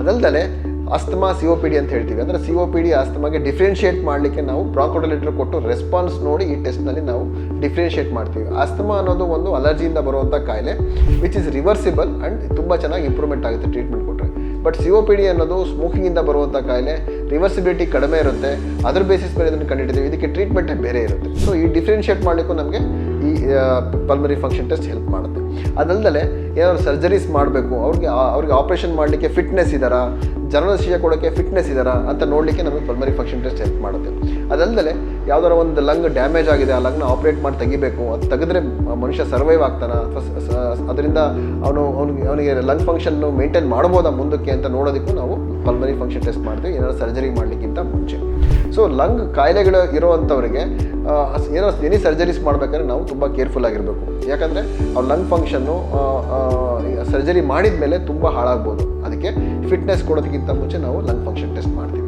ಅದಲ್ದಲೆ asthma C O P D ಅಂತ ಹೇಳ್ತೀವಿ. ಅಂದರೆ ಸಿ ಒ ಪಿ ಡಿ ಅಸ್ತಮಾಗೆ ಡಿಫ್ರೆನ್ಷಿಯೇಟ್ ಮಾಡಲಿಕ್ಕೆ ನಾವು ಬ್ರಾಂಕೋಡಲಿಟರ್ ಕೊಟ್ಟು ರೆಸ್ಪಾನ್ಸ್ ನೋಡಿ ಈ ಟೆಸ್ಟ್ನಲ್ಲಿ ನಾವು ಡಿಫ್ರೆನ್ಷಿಯೇಟ್ ಮಾಡ್ತೀವಿ. ಅಸ್ತಮಾ ಅನ್ನೋದು ಒಂದು ಅಲರ್ಜಿಯಿಂದ ಬರುವಂಥ ಕಾಯಿಲೆ ವಿಚ್ ಇಸ್ ರಿವರ್ಸಿಬಲ್ ಆ್ಯಂಡ್ ತುಂಬ ಚೆನ್ನಾಗಿ ಇಂಪ್ರೂವ್ಮೆಂಟ್ ಆಗುತ್ತೆ ಟ್ರೀಟ್ಮೆಂಟ್ ಕೊಟ್ಟರೆ but C O P D ಅನ್ನೋದು ಸ್ಮೋಕಿಂಗಿಂದ ಬರುವಂಥ ಕಾಯಿಲೆ ರಿವರ್ಸಿಬಿಲಿಟಿ ಕಡಿಮೆ ಇರುತ್ತೆ. ಅದರ ಬೇಸಿಸ್ ಮೇಲೆ ಇದನ್ನು ಕಂಡಿದ್ದೀವಿ ಇದಕ್ಕೆ ಟ್ರೀಟ್ಮೆಂಟೇ ಬೇರೆ ಇರುತ್ತೆ. ಸೊ ಈ ಡಿಫ್ರೆನ್ಷಿಯೇಟ್ ಮಾಡಲಿಕ್ಕೂ ನಮಗೆ ಈ ಪಲ್ಮರಿ ಫಂಕ್ಷನ್ ಟೆಸ್ಟ್ ಹೆಲ್ಪ್ ಮಾಡುತ್ತೆ. ಅದಲ್ಲದೆ ಏನಾದ್ರು ಸರ್ಜರೀಸ್ ಮಾಡಬೇಕು, ಅವ್ರಿಗೆ ಅವ್ರಿಗೆ ಆಪ್ರೇಷನ್ ಮಾಡಲಿಕ್ಕೆ ಫಿಟ್ನೆಸ್ ಇದ್ದಾರಾ ಶಿಕ್ಷೆ ಕೊಡೋಕ್ಕೆ ಫಿಟ್ನೆಸ್ ಇದ್ದಾರಾ ಅಂತ ನೋಡಲಿಕ್ಕೆ ನಮಗೆ ಪಲ್ಮರಿ ಫಂಕ್ಷನ್ ಟೆಸ್ಟ್ ಹೆಲ್ಪ್ ಮಾಡುತ್ತೆ. ಅದಲ್ಲದೆ ಯಾವ್ದಾರ ಒಂದು ಲಂಗ್ ಡ್ಯಾಮೇಜ್ ಆಗಿದೆ, ಆ ಲಂಗ್ನ ಆಪ್ರೇಟ್ ಮಾಡಿ ತೆಗಿಬೇಕು, ಅದು ತೆಗೆದ್ರೆ ಮನುಷ್ಯ ಸರ್ವೈವ್ ಆಗ್ತಾನ, ಅಥವಾ ಅದರಿಂದ ಅವನು, ಅವನಿಗೆ ಅವನಿಗೆ ಲಂಗ್ ಫಂಕ್ಷನ್ನು ಮೇಂಟೈನ್ ಮಾಡ್ಬೋದಾ ಮುಂದಕ್ಕೆ ಅಂತ ನೋಡೋದಕ್ಕೂ ನಾವು ಪಲ್ಮರಿ ಫಂಕ್ಷನ್ ಟೆಸ್ಟ್ ಮಾಡ್ತೀವಿ, ಏನಾದ್ರು ಸರ್ಜರಿ ಮಾಡಲಿಕ್ಕಿಂತ ಮುಂಚೆ. ಸೊ ಲಂಗ್ ಕಾಯಿಲೆಗಳು ಇರುವಂಥವ್ರಿಗೆ ಏನೋ ಎನಿ ಸರ್ಜರೀಸ್ ಮಾಡಬೇಕಾದ್ರೆ ನಾವು ತುಂಬ ಕೇರ್ಫುಲ್ ಆಗಿರಬೇಕು. ಯಾಕಂದರೆ ಅವ್ರ ಲಂಗ್ ಫಂಕ್ಷನ್ನು ಸರ್ಜರಿ ಮಾಡಿದ ಮೇಲೆ ತುಂಬ ಹಾಳಾಗ್ಬೋದು. ಅದಕ್ಕೆ ಫಿಟ್ನೆಸ್ ಕೊಡೋದಕ್ಕಿಂತ ಮುಂಚೆ ನಾವು ಲಂಗ್ ಫಂಕ್ಷನ್ ಟೆಸ್ಟ್ ಮಾಡಿ